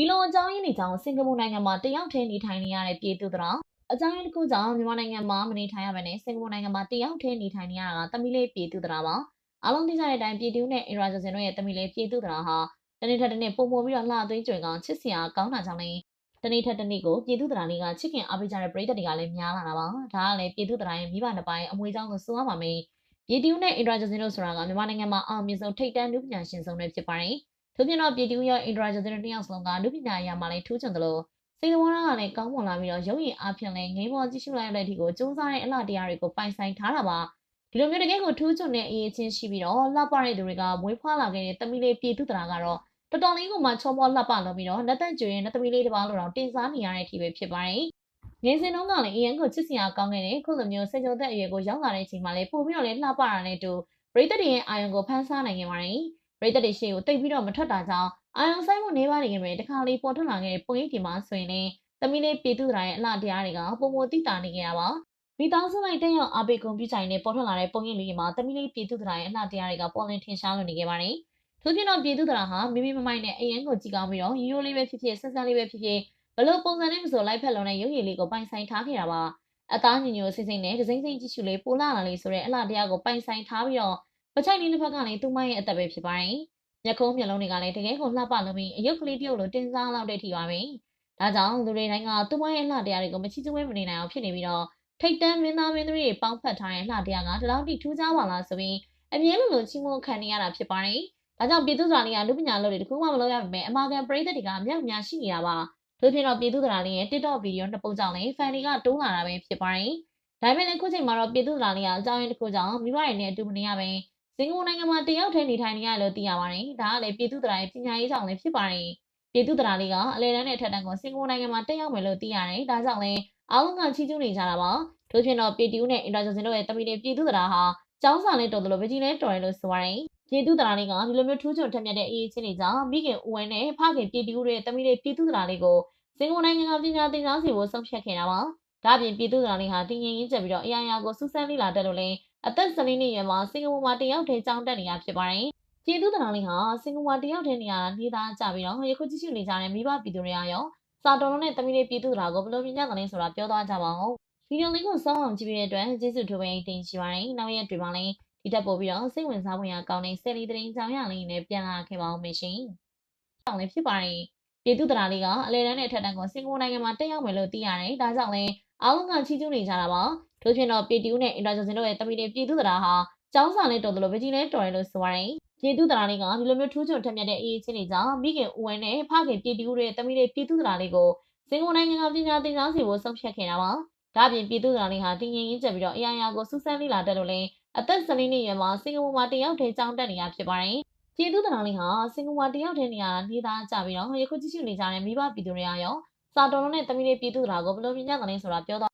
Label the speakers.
Speaker 1: ဒီလိုအကြောင်းရင်းတွေကြောင့်စင်ကာပူနိုင်ငံမှာတယောက်တည်းနေထိုင်နေရတဲ့ပြည်သူတွေအကြောင်းရင်းတစ်ခုကြောင့်မြန်မာနိုင်ငံမှာမနေထိုင်ရဘဲနဲ့စင်ကာပူနိုင်ငံမှာတယောက်တည်းနေထိုင်နေရတာကတမီလေးပြည်သူတွေပါအားလုံးသိကြတဲ့အတိုင်းပြည်သူနဲ့အင်ရာဂျစင်တို့ရဲ့တမီလေးပြည်သူတွေဟာတနေ့ထက်တနေ့ပုံပေါ်ပြီးတော့လှသွင်းကြွယ်ကောင်ချစ်စရာကောင်းတာကြောင့်လည်းတနေ့ထက်တနေ့ကိုပြည်သူတွေလေးကချစ်ခင်အားပေးကြတဲ့ပြည်သူတွေကလည်းများလာတာပါဒါကလည်းပြည်သူတွေရဲ့မိဘနှစ်ပိုင်းအမွေကြောင့်လို့ဆိုရပါမယ်ပြည်သူနဲ့အင်ရာဂျစင်တို့ဆိုတာကမြန်မာနိုင်ငံမှာအောင်မြင်ဆုံးထိပ်တန်းလူပညာရှင်ဆုံးတွေဖြစ်ပါတယ် ထို့ပြင်တော့ပြည်သူရောအင်ဒရာဂျန်တဲ့နှစ်ယောက်စလုံးကလူပညာရာမှာလည်းထူးချွန်တယ်လို့စိတ်တော်ကလည်းကောင်းမွန်လာပြီးတော့ရုပ်ရည်အားဖြင့်လည်းငိမ့်မောကြည့်ရှုလိုက်ရတဲ့အထိကိုစူးစမ်းတဲ့အလှတရားတွေကိုပိုင်ဆိုင်ထားတာပါဒီလိုမျိုးတကယ်ကိုထူးချွန်တဲ့အရေးချင်းရှိပြီးတော့လှပတဲ့သူတွေကမွေးဖွားလာခဲ့တဲ့တမီလေးပြည်သူတရာကတော့တော်တော်လေးကိုမှချောမောလှပလို့ပြီးတော့လက်သက်ကျွေးရဲ့နတ်သမီးလေးတစ်ပါးလိုတော့တင်စားနေရတဲ့အထိပဲဖြစ်ပါတယ်ငယ်စဉ်တုန်းကလည်းအရင်ကချစ်စရာကောင်းခဲ့တဲ့ခုလိုမျိုးစင်ကြုံသက်အရွယ်ကိုရောက်လာတဲ့အချိန်မှာလည်းပို့ပြီးတော့လည်းလှပတာနဲ့တူပရိသတ်တွေရဲ့အာယုံကိုဖန်ဆားနိုင်ခဲ့ပါတယ် ပရိသတ်တွေရှေ့ကိုတိတ်ပြီးတော့မထွက်တာကြောင့်အာယုံဆိုင်မှုနေပါနေကြတယ်တခါလေးပေါ်ထွက်လာခဲ့တဲ့ပုံရိပ်ဒီမှာဆိုရင်လည်းသမီးလေးပြည်သူတိုင်းရဲ့အလှတရားတွေကပုံမတိတာနေကြတာပါမိသားစုလိုက်တဲ့ရောက်အဘေကွန်ပျူတာနဲ့ပေါ်ထွက်လာတဲ့ပုံရိပ်လေးတွေမှာသမီးလေးပြည်သူတိုင်းရဲ့အလှတရားတွေကပေါ်လင်းထင်ရှားလို့နေခဲ့ပါတယ်ထို့ပြင်တော့ပြည်သူတရားဟာမိမိမမိုက်နဲ့အရင်ကိုကြည့်ကောင်းပြီးတော့ရိုးရိုးလေးပဲဖြစ်ဖြစ်ဆက်ဆက်လေးပဲဖြစ်ဖြစ်ဘလို့ပုံစံနဲ့မဆိုလိုက်ဖက်လုံးနဲ့ရုပ်ရည်လေးကိုပိုင်ဆိုင်ထားခဲ့တာပါအသားညညိုစိမ့်စိမ့်နဲ့ဒစိမ့်စိမ့်ကြည့်ရှုလေးပိုလာလာလေးဆိုတဲ့အလှတရားကိုပိုင်ဆိုင်ထားပြီးတော့ ပချိုက်လေးတစ်ဖက်ကလည်းသူမရဲ့အသက်ပဲဖြစ်ပါတယ်မျက်ခုံးမျက်လုံးတွေကလည်းတကယ်ကိုလှပလို့ပြီးအယုတ်ကလေးတယောက်လိုတင်စားလောက်တဲ့အထိပါပဲ။ဒါကြောင့်လူတွေတိုင်းကသူမရဲ့လှတရားတွေကိုမချီချွေးမနေနိုင်အောင်ဖြစ်နေပြီးတော့ထိတ်တန်းမင်းသားမင်းသမီးတွေပေါင်းဖက်ထားတဲ့လှတရားကဒီလောက်ထိထူးခြားပါလားဆိုပြီးအမြဲလိုလိုချီးမွမ်းခံနေရတာဖြစ်ပါတယ်။ဒါကြောင့်ပြည်သူ့စာလေးကလူပညာလုပ်တွေတခုမှမလုပ်ရပါပဲအမာခံပရိသတ်တွေကအများအများရှိနေတာပါ။တို့ဖြစ်တော့ပြည်သူ့စာလေးရဲ့ TikTok ဗီဒီယိုနှစ်ပုတ်ကြောင့်လည်း fan တွေကတိုးလာတာပဲဖြစ်ပါတယ်။ဒါပေမဲ့လည်းခုချိန်မှာတော့ပြည်သူ့စာလေးကအကြောင်းရင်းတစ်ခုကြောင့်မိဘတွေနဲ့အတူမနေရပဲ စင်ကာပူနိုင်ငံမှာတယောက်တည်းနေထိုင်နေရလို့သိရပါတယ်။ဒါကလည်းပြည်သူ့တရားရဲ့ပညာရေးကြောင့်လည်းဖြစ်ပါတယ်။ပြည်သူ့တရားလေးကအလဲတန်းနဲ့ထက်တန်းကိုစင်ကာပူနိုင်ငံမှာတက်ရောက်မယ်လို့သိရတယ်။ဒါကြောင့်လည်းအားလုံးကချီးကျူးနေကြတာပါ။ထို့ပြင်တော့ပြည်သူနဲ့အင်တာဂျန်စင်တို့ရဲ့တမီတဲ့ပြည်သူ့တရားဟာကျောင်းစာနဲ့တော်တယ်လို့ဗကြီးလဲတော်တယ်လို့ဆိုရတယ်။ပြည်သူ့တရားလေးကဒီလိုမျိုးထူးချွန်ထက်မြက်တဲ့အရေးချင်းတွေကြောင့်မိခင်ဦးဝဲနဲ့ဖခင်ပြည်သူရဲ့တမီတဲ့ပြည်သူ့တရားလေးကိုစင်ကာပူနိုင်ငံကပညာသင်ကြားစီဖို့ဆုံးဖြတ်ခဲ့တာပါ။ဒါပြင်ပြည်သူ့တရားလေးဟာတည်ငြိမ်ရင်းချက်ပြီးတော့အရာရာကိုစူးစမ်းလေ့လာတတ်လို့လည်း အသက်12နှစ်ရွယ်မှာစင်ကာပူမှာတယောက်တည်းကျောင်းတက်နေတာဖြစ်ပါတယ်။ကျေးဇူးတော်လေးဟာစင်ကာပူမှာတယောက်တည်းနေရတာနေသားကြပြီးတော့ယခုကြည့်ရှုနေကြတဲ့မိဘပြည်သူတွေအရောစာတော်လုံးနဲ့တမီးလေးပြည်သူတော်ကိုဘယ်လိုမြင်ကြသလဲဆိုတာပြောသွားကြပါဦး။ဗီဒီယိုလေးကိုစောင့်အောင်ကြည့်ပြီးတဲ့အတွက်ကျေးဇူးထိုးပေးတင်ရှိပါတယ်။နောက်ရက်တွေမှာလည်းဒီတက်ပို့ပြီးတော့စိတ်ဝင်စားဖွယ်ရာကောင်းတဲ့ဆယ်လီသတင်းကြောင်းရလေးနဲ့ပြန်လာခဲ့ပါဦးမယ်ရှင်။တောင်းလည်းဖြစ်ပါတယ်။ပြည်သူတော်လေးကအလဲတန်းနဲ့ထက်တန်းကိုစင်ကာပူနိုင်ငံမှာတက်ရောက်မယ်လို့သိရတယ်။ဒါကြောင့်လည်းအားလုံးကချီးကျူးနေကြတာပါ။ ထို့ပြင်တော့ပြည်သူနဲ့အင်တာဂျန်စင်တို့ရဲ့တမီတဲ့ပြည်သူတရားဟာကျောင်းစာနဲ့တော်တယ်လို့ဗကြီးလဲတော်တယ်လို့ဆိုရတယ်။ပြည်သူတရားလေးကဒီလိုမျိုးထူးချွန်ထက်မြက်တဲ့အရေးချင်းတွေကြောင့်မိခင်ဦးဝဲနဲ့ဖခင်ပြည်သူရဲ့တမီတဲ့ပြည်သူတရားလေးကိုစင်ကာပူနိုင်ငံကပညာသင်ကြားစီဖို့ဆုံးဖြတ်ခဲ့တာပါ။ဒါပြင်ပြည်သူတရားလေးဟာတင်ရင်ရင်းချက်ပြီးတော့အရာရာကိုစူးစမ်းလေ့လာတတ်လို့လဲအသက်12နှစ်ရွယ်မှာစင်ကာပူမှာတယောက်တည်းကျောင်းတက်နေရဖြစ်ပါတယ်။ပြည်သူတရားလေးဟာစင်ကာပူမှာတယောက်တည်းနေရတာနေသားကြပြီးတော့ယခုကြည့်ရှုနေကြတဲ့မိဘပြည်သူတွေအရောစာတော်လုံးနဲ့တမီတဲ့ပြည်သူတရားကိုဘယ်လိုမြင်ကြသလဲဆိုတာပြော